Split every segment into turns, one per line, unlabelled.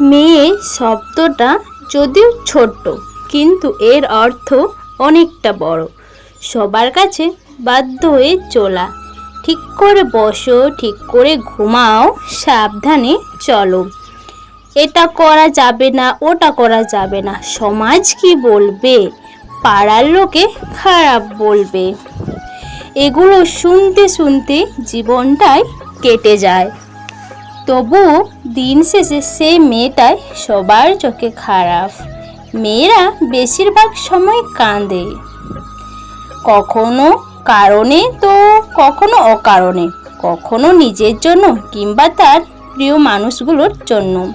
মেয়ে শব্দটা যদিও ছোট্ট, কিন্তু এর অর্থ অনেকটা বড়। সবার কাছে বাধ্য হয়ে চলা। ঠিক করে বসো, ঠিক করে ঘুমাও, সাবধানে চলো। এটা করা যাবে না, ওটা করা যাবে না। সমাজ কি বলবে? পাড়ার লোকে খারাপ বলবে। এগুলো শুনতে শুনতে জীবনটাই কেটে যায়। তবুও দিন শেষে সেই মেয়েটাই সবার চোখে খারাপ। মেয়েরা বেশিরভাগ সময় কাঁদে। কখনো কারণে তো কখনো অকারণে, কখনো নিজের জন্য কিংবা তার প্রিয় মানুষগুলোর জন্য।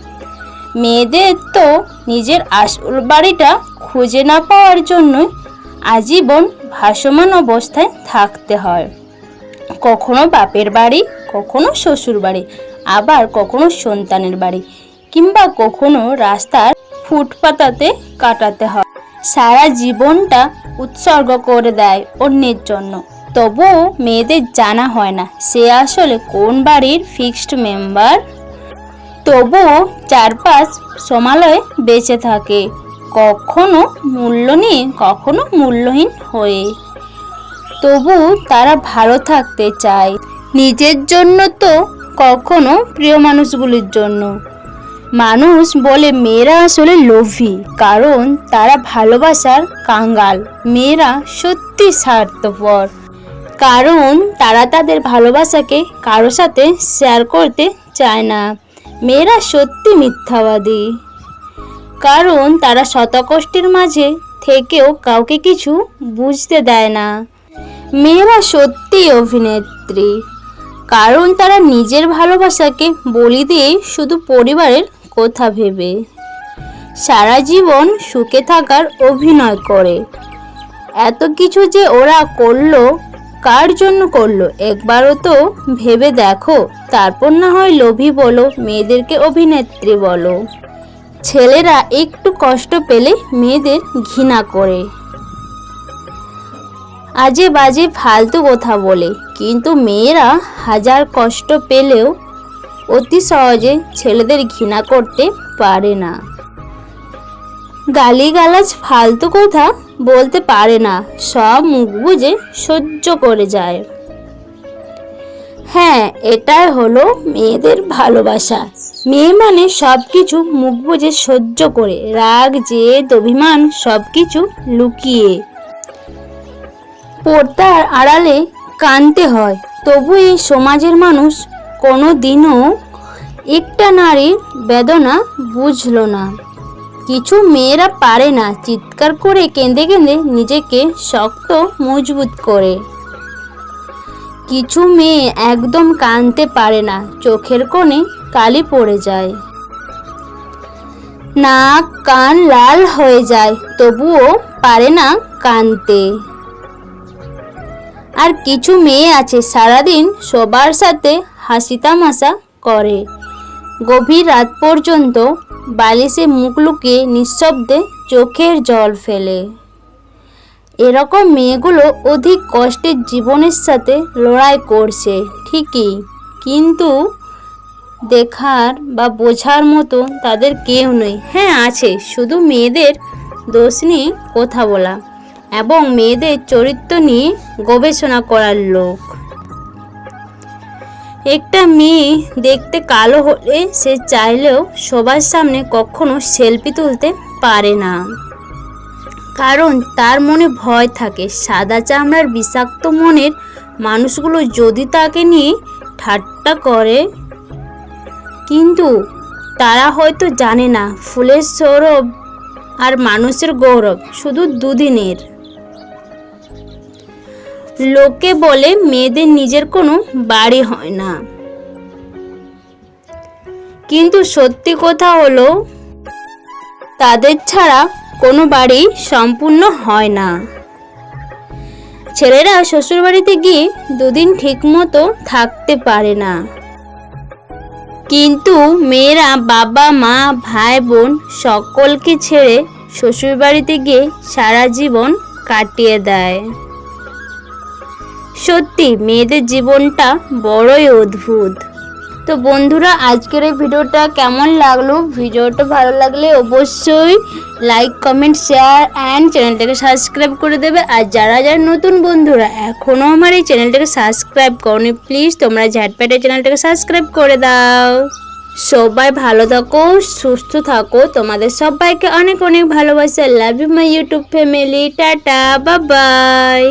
মেয়েদের তো নিজের আসল বাড়িটা খুঁজে না পাওয়ার জন্যই আজীবন ভাসমান অবস্থায় থাকতে হয়। কখনো বাপের বাড়ি, কখনো শ্বশুর বাড়ি আবার কখনো সন্তানের বাড়ি কিংবা কখনো রাস্তার ফুটপাতাতে কাটাতে হয়। সারা জীবনটা উৎসর্গ করে দেয় অন্যের জন্য। তবুও মেয়েদের জানা হয় না সে আসলে কোন বাড়ির ফিক্সড মেম্বার তবুও চারপাশ সমালয়ে বেঁচে থাকে। কখনো মূল্য নিয়ে, কখনো মূল্যহীন হয়ে। তবু তারা ভালো থাকতে চায়। নিজের জন্য তো কখনো প্রিয় মানুষগুলির জন্য। মানুষ বলে, মেয়েরা আসলে লোভী, কারণ তারা ভালোবাসার কাঙ্গাল। মেয়েরা সত্যি স্বার্থপর। কারণ তারা তাদের ভালোবাসাকে কারও সাথে শেয়ার করতে চায় না। মেয়েরা সত্যি মিথ্যাবাদী। কারণ তারা শতকষ্টের মাঝে থেকেও কাউকে কিছু বুঝতে দেয় না। মেয়েরা সত্যি অভিনেত্রী। কারণ তারা নিজের ভালোবাসাকে বলি দিয়ে শুধু পরিবারের কথা ভেবে। সারা জীবন সুখে থাকার অভিনয় করে। এত কিছু যে ওরা করল, কার জন্য করল, একবারও তো ভেবে দেখো। তারপর না হয় লোভী বলো, মেয়েদেরকে অভিনেত্রী বলো। ছেলেরা একটু কষ্ট পেলে মেয়েদের ঘৃণা করে। আজে বাজে ফালতু কথা বলে। কিন্তু মেয়েরা হাজার কষ্ট পেলেও অতি সহজে ছেলেদের ঘৃণা করতে পারে না। গালিগালাজ ফালতু কথা বলতে পারে না, সব মুখ বুঝে সহ্য করে যায়। হ্যাঁ এটাই হলো মেয়েদের ভালোবাসা। মেয়ে মানে সব কিছু মুখ বুঝে সহ্য করে, রাগ, জেদ, অভিমান সব কিছু লুকিয়ে। পর্দার আড়ালে কানতে হয়। তবু এই সমাজের মানুষ কোনো দিনও একটা নারীর বেদনা বুঝলো না। কিছু মেয়েরা পারে না, চিৎকার করে কেঁদে কেঁদে নিজেকে শক্ত, মজবুত করে। কিছু মেয়ে একদম কানতে পারে না, চোখের কোণে কালি পড়ে যায়। নাক কান লাল হয়ে যায়, তবুও পারে না কানতে। আর কিছু মেয়ে আছে, সারাদিন সবার সাথে হাসি তামাশা করে। গভীর রাত পর্যন্ত বালিশে মুখ লুকিয়ে নিঃশব্দে চোখের জল ফেলে। এরকম মেয়েগুলো অধিক কষ্টের জীবনের সাথে লড়াই করছে, ঠিকই। কিন্তু দেখার বা বোঝার মতো তাদের কেউ নেই। হ্যাঁ আছে, শুধু মেয়েদের দোষ নিয়ে কথা বলা। এবং মেয়েদের চরিত্র নিয়ে গবেষণা করার লোক। একটা মেয়ে দেখতে কালো হলে সে চাইলেও সবার সামনে কখনো সেলফি তুলতে পারে না। কারণ তার মনে ভয় থাকে। সাদা চামড়ার বিষাক্ত মনের মানুষগুলো যদি তাকে নিয়ে ঠাট্টা করে, কিন্তু তারা হয়তো জানে না। ফুলের সৌরভ আর মানুষের গৌরব শুধু দুদিনের। লোকে বলে মেয়েদের নিজের কোনো বাড়ি হয় না। কিন্তু সত্যি কথা হলো, তাদের ছাড়া কোনো বাড়ি সম্পূর্ণ হয় না। ছেলেরা শ্বশুরবাড়িতে গিয়ে দুদিন ঠিকমতো থাকতে পারে না। কিন্তু মেয়েরা বাবা, মা, ভাই, বোন সকলকে ছেড়ে শ্বশুরবাড়িতে গিয়ে সারা জীবন কাটিয়ে দেয়। সত্যি, মেয়েদের জীবনটা বড়ই অদ্ভুত। তো বন্ধুরা, আজকের এই ভিডিওটা কেমন লাগল? ভিডিওটা ভালো লাগলে অবশ্যই লাইক কমেন্ট শেয়ার অ্যান্ড চ্যানেলটাকে সাবস্ক্রাইব করে দেবে। আর যারা যারা নতুন বন্ধুরা এখনও আমার এই চ্যানেলটাকে সাবস্ক্রাইব করনি প্লিজ তোমরা ঝ্যাটপ্যাটের চ্যানেলটাকে সাবস্ক্রাইব করে দাও। সবাই ভালো থাকো, সুস্থ থাকো। তোমাদের সবাইকে অনেক অনেক ভালোবাসা। Love you my YouTube family tata bye